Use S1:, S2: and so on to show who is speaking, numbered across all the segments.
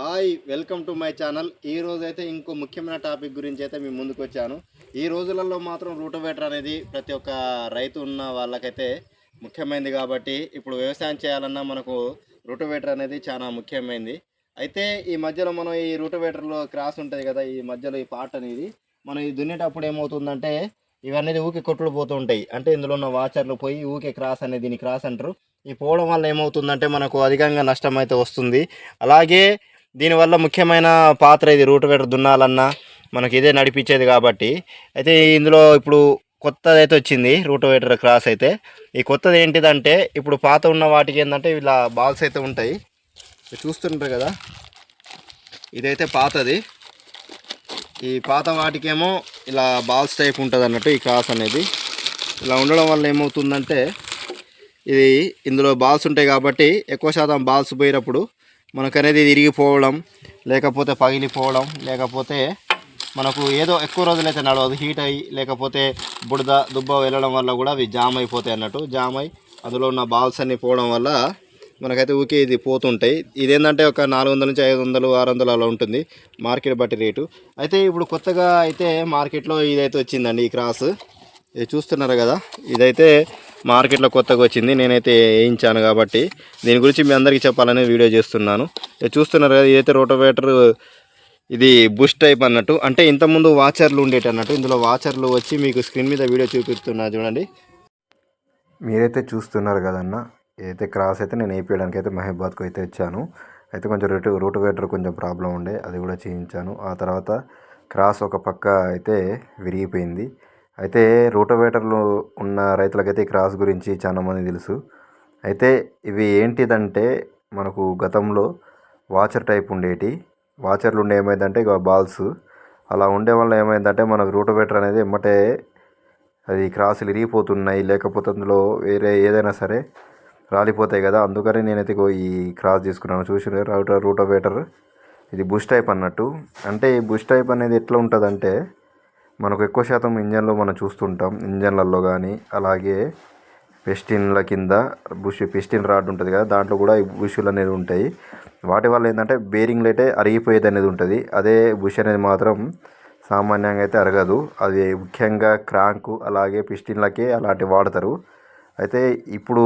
S1: Hi welcome to my channel. ఈ రోజు అయితే ఇంకో ముఖ్యమైన టాపిక్ గురించి అయితే మేము ముందుకు వచ్చాను. ఈ రోజులలో మాత్రం రూటోవేటర్ అనేది ప్రతి ఒక్క రైతు ఉన్న వాళ్ళకైతే ముఖ్యమైనది కాబట్టి ఇప్పుడు వ్యవసాయం చేయాలన్నా మనకు రూటోవేటర్ అనేది చాలా ముఖ్యమైనది అయితే ఈ మధ్యలో మనం ఈ రూటోవేటర్లో క్రాస్ ఉంటుంది కదా ఈ మధ్యలో ఈ పార్ట్ అనేది మనం ఇది దున్నేటప్పుడు ఏమవుతుందంటే ఇవన్నీ ఊకే కొట్టుడు పోతూ ఉంటాయి. అంటే ఇందులో ఉన్న వాచర్లు పోయి ఊకే క్రాస్ అనేది దీన్ని క్రాస్ అంటారు. ఈ పోవడం వల్ల ఏమవుతుందంటే మనకు అధికంగా నష్టం అయితే వస్తుంది. అలాగే దీనివల్ల ముఖ్యమైన పాత్ర ఇది రూటవేటర్ దున్నాలన్నా మనకి ఇదే నడిపించేది కాబట్టి. అయితే ఇందులో ఇప్పుడు కొత్తది అయితే వచ్చింది రూటవేటర్ క్రాస్ అయితే. ఈ కొత్తది ఏంటిదంటే ఇప్పుడు పాత ఉన్న వాటికి ఏంటంటే ఇలా బాల్స్ అయితే ఉంటాయి. చూస్తుంటారు కదా? ఇదైతే పాతది. ఈ పాత వాటికేమో ఇలా బాల్స్ టైప్ ఉంటుంది అన్నట్టు ఈ క్రాస్ అనేది. ఇలా ఉండడం వల్ల ఏమవుతుందంటే ఇది ఇందులో బాల్స్ ఉంటాయి కాబట్టి ఎక్కువ శాతం బాల్స్ పోయినప్పుడు మనకనేది తిరిగిపోవడం లేకపోతే పగిలిపోవడం లేకపోతే మనకు ఏదో ఎక్కువ రోజులైతే నడవదు హీట్ అయ్యి లేకపోతే బుడద దుబ్బ వెళ్ళడం వల్ల కూడా అవి జామ్ అయిపోతాయి అన్నట్టు. జామ్ అయి అందులో ఉన్న బాల్స్ అన్నీ పోవడం వల్ల మనకైతే ఊకే ఇది పోతుంటాయి. ఇదేంటంటే ఒక నాలుగు వందల నుంచి ఐదు వందలు ఆరు వందలు అలా ఉంటుంది మార్కెట్ బట్టి రేటు. అయితే ఇప్పుడు కొత్తగా అయితే మార్కెట్లో ఇదైతే వచ్చిందండి ఈ క్రాస్ ఇది చూస్తున్నారు కదా? ఇదైతే మార్కెట్లో కొత్తగా వచ్చింది. నేనైతే వేయించాను కాబట్టి దీని గురించి మీ అందరికీ చెప్పాలని వీడియో చేస్తున్నాను. చూస్తున్నారు కదా ఇదైతే రోటోవేటర్ ఇది బుష్ టైప్ అన్నట్టు. అంటే ఇంతకుముందు వాచర్లు ఉండేటి అన్నట్టు. ఇందులో వాచర్లు వచ్చి మీకు స్క్రీన్ మీద వీడియో చూపిస్తున్నా చూడండి.
S2: మీరైతే చూస్తున్నారు కదన్న ఏదైతే క్రాస్ అయితే నేను వేయించడానికి అయితే మహిబాద్కు అయితే వచ్చాను. అయితే కొంచెం రోటు రోటివేటర్ కొంచెం ప్రాబ్లం ఉండే అది కూడా చేయించాను. ఆ తర్వాత క్రాస్ ఒక పక్క అయితే విరిగిపోయింది. అయితే రూటవేటర్లు ఉన్న రైతులకైతే ఈ క్రాస్ గురించి చాలా మంది తెలుసు. అయితే ఇవి ఏంటిదంటే మనకు గతంలో వాచర్ టైప్ ఉండేటి. వాచర్లు ఉండే ఏమైందంటే ఇక బాల్స్. అలా ఉండే వల్ల ఏమైందంటే మనకు రూటవేటర్ అనేది ఎమ్మటే అది క్రాసులు ఇరిగిపోతున్నాయి లేకపోతే అందులో వేరే ఏదైనా సరే రాలిపోతాయి కదా. అందుకని నేనైతే ఈ క్రాస్ తీసుకున్నాను. చూసిన రూట రూటోవేటర్. ఇది బుష్ టైప్ అన్నట్టు. అంటే ఈ బుష్ టైప్ అనేది ఎట్లా ఉంటుందంటే మనకు ఎక్కువ శాతం ఇంజన్లో మనం చూస్తుంటాం. ఇంజన్లలో కానీ అలాగే పెస్టిన్ల కింద బుష్ పెస్టిన్ రాడ్ ఉంటుంది కదా దాంట్లో కూడా ఈ బుషులు అనేది ఉంటాయి. వాటి వల్ల ఏంటంటే బేరింగ్లు అయితే అరిగిపోయేది అనేది ఉంటుంది. అదే బుష్ అనేది మాత్రం సామాన్యంగా అయితే అరగదు. అది ముఖ్యంగా క్రాంకు అలాగే పిస్టిన్లకి అలాంటివి వాడతారు. అయితే ఇప్పుడు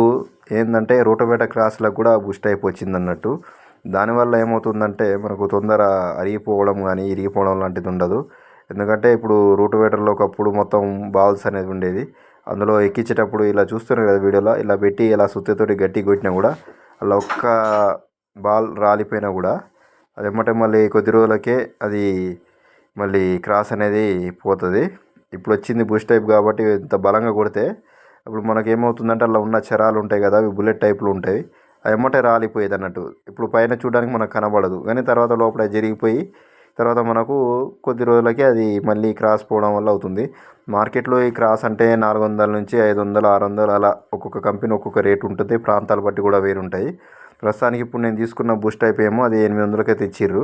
S2: ఏంటంటే రోటోబేట క్రాస్లకు కూడా బుష్ టైప్ వచ్చింది అన్నట్టు. దానివల్ల ఏమవుతుందంటే మనకు తొందర అరిగిపోవడం కానీ ఇరిగిపోవడం లాంటిది ఉండదు. ఎందుకంటే ఇప్పుడు రూటోవేటర్లో ఒకప్పుడు మొత్తం బాల్స్ అనేది ఉండేది. అందులో ఎక్కించేటప్పుడు ఇలా చూస్తున్నారు కదా వీడియోలో ఇలా పెట్టి ఇలా సుత్తితోటి గట్టి కొట్టినా కూడా అలా ఒక్క బాల్ రాలిపోయినా కూడా అది ఎమ్మటే మళ్ళీ కొద్ది రోజులకే అది మళ్ళీ క్రాస్ అనేది పోతుంది. ఇప్పుడు వచ్చింది బూస్ట్ టైప్ కాబట్టి ఇంత బలంగా కొడితే ఇప్పుడు మనకి ఏమవుతుందంటే అలా ఉన్న చరాలు ఉంటాయి కదా అవి బుల్లెట్ టైప్లో ఉంటాయి. అవి ఎమ్మటే రాలిపోయేది అన్నట్టు ఇప్పుడు పైన చూడడానికి మనకు కనబడదు. కానీ తర్వాత లోపల జరిగిపోయి తర్వాత మనకు కొద్ది రోజులకి అది మళ్ళీ క్రాస్ పోవడం వల్ల అవుతుంది. మార్కెట్లో ఈ క్రాస్ అంటే నాలుగు వందల నుంచి ఐదు వందలు ఆరు వందలు అలా ఒక్కొక్క కంపెనీ ఒక్కొక్క రేటు ఉంటుంది. ప్రాంతాలు బట్టి కూడా వేరు ఉంటాయి ప్రస్తుతానికి ఇప్పుడు నేను తీసుకున్న బూస్ట్ టైప్ ఏమో అది ఎనిమిది వందలకే తెచ్చిర్రు.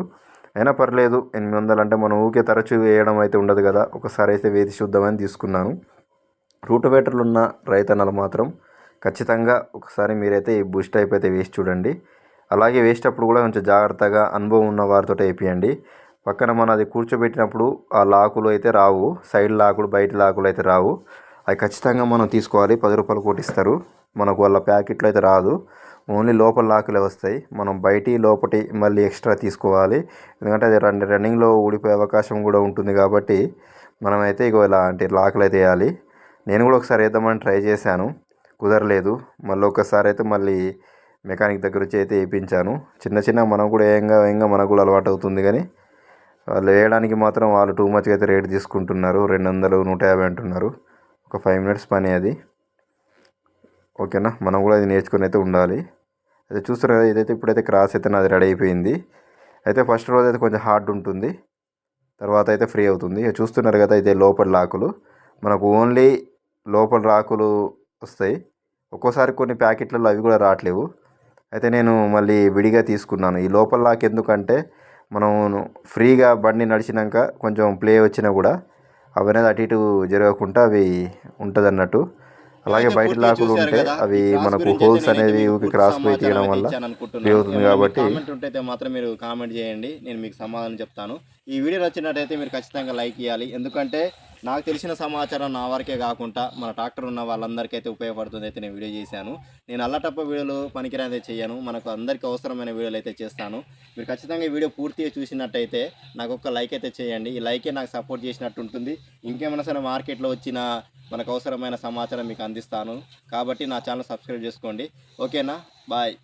S2: అయినా పర్లేదు ఎనిమిది వందలు అంటే మనం ఊకే తరచూ వేయడం అయితే ఉండదు కదా. ఒకసారి అయితే వేసి చూద్దామని తీసుకున్నాను. రూటవేటర్లు ఉన్న రైతన్నలు మాత్రం ఖచ్చితంగా ఒకసారి మీరైతే ఈ బూస్ట్ టైప్ అయితే వేసి చూడండి. అలాగే వేసేటప్పుడు కూడా కొంచెం జాగ్రత్తగా అనుభవం ఉన్న వారితో వేపియండి. పక్కన మనం అది కూర్చోబెట్టినప్పుడు ఆ లాకులు అయితే రావు సైడ్ లాకులు బయట లాకులు అయితే రావు. అవి ఖచ్చితంగా మనం తీసుకోవాలి. పది రూపాయలు కొట్టిస్తారు. మనకు వాళ్ళ ప్యాకెట్లు అయితే రాదు. ఓన్లీ లోపల లాకులే వస్తాయి. మనం బయటి లోపటి మళ్ళీ ఎక్స్ట్రా తీసుకోవాలి. ఎందుకంటే అది రన్ రన్నింగ్లో ఊడిపోయే అవకాశం కూడా ఉంటుంది కాబట్టి మనమైతే ఇగో ఇలాంటి లాకులు అయితే వేయాలి. నేను కూడా ఒకసారి వేద్దామని ట్రై చేశాను. కుదరలేదు. మళ్ళీ ఒకసారి అయితే మళ్ళీ మెకానిక్ దగ్గర వచ్చి అయితే వేయించాను. చిన్న చిన్న మనం కూడా ఏంగా ఏంగా మనకు కూడా అలవాటు అవుతుంది కానీ వాళ్ళు వేయడానికి మాత్రం వాళ్ళు టూ మచ్గా అయితే రేట్ తీసుకుంటున్నారు. రెండు వందలు నూట యాభై అంటున్నారు. ఒక ఫైవ్ మినిట్స్ పని అది. ఓకేనా? మనం కూడా అది నేర్చుకుని అయితే ఉండాలి. అయితే చూస్తారు కదా ఇదైతే ఇప్పుడైతే క్రాస్ అయితే నాది రెడీ అయిపోయింది. అయితే ఫస్ట్ రోజు అయితే కొంచెం హార్డ్ ఉంటుంది. తర్వాత అయితే ఫ్రీ అవుతుంది. చూస్తున్నారు కదా ఇదే లోపల లాకులు మనకు ఓన్లీ లోపల రాకులు వస్తాయి. ఒక్కోసారి కొన్ని ప్యాకెట్లలో అవి కూడా రావట్లేవు. అయితే నేను మళ్ళీ విడిగా తీసుకున్నాను. ఈ లోపల లాక్ ఎందుకంటే మనం ఫ్రీగా బండి నడిచినాక కొంచెం ప్లే వచ్చినా కూడా అవి అనేది అటు ఇటు జరగకుండా అవి ఉంటుంది అన్నట్టు అలాగే బయట లాకులు ఉంటే. అవి మనకు హోల్స్ అనేవి
S1: పూర్తి
S2: క్రాస్ పోయి తీయడం వల్ల అవుతుంది కాబట్టి
S1: కామెంట్ ఉంటే అయితే మాత్రం మీరు కామెంట్ చేయండి. నేను మీకు సమాధానం చెప్తాను. ఈ వీడియో నచ్చినట్టయితే మీరు ఖచ్చితంగా లైక్ ఇవ్వాలి ఎందుకంటే నాకు తెలిసిన సమాచారం నా వరకే కాకుండా మన ట్రాక్టర్ ఉన్న వాళ్ళందరికీ అయితే ఉపయోగపడుతుంది అయితే నేను వీడియో చేశాను. నేను అల్లటప్ప వీడియోలు పనికిరాదే చేయను. మనకు అందరికీ అవసరమైన వీడియోలు అయితే చేస్తాను. మీరు ఖచ్చితంగా ఈ వీడియో పూర్తిగా చూసినట్టయితే నాకు ఒక లైక్ అయితే చేయండి. ఈ లైకే నాకు సపోర్ట్ చేసినట్టు ఉంటుంది. ఇంకేమైనా సరే మార్కెట్లో వచ్చిన మనకు అవసరమైన సమాచారం మీకు అందిస్తాను. కాబట్టి నా ఛానల్ సబ్స్క్రైబ్ చేసుకోండి. ఓకేనా? బాయ్.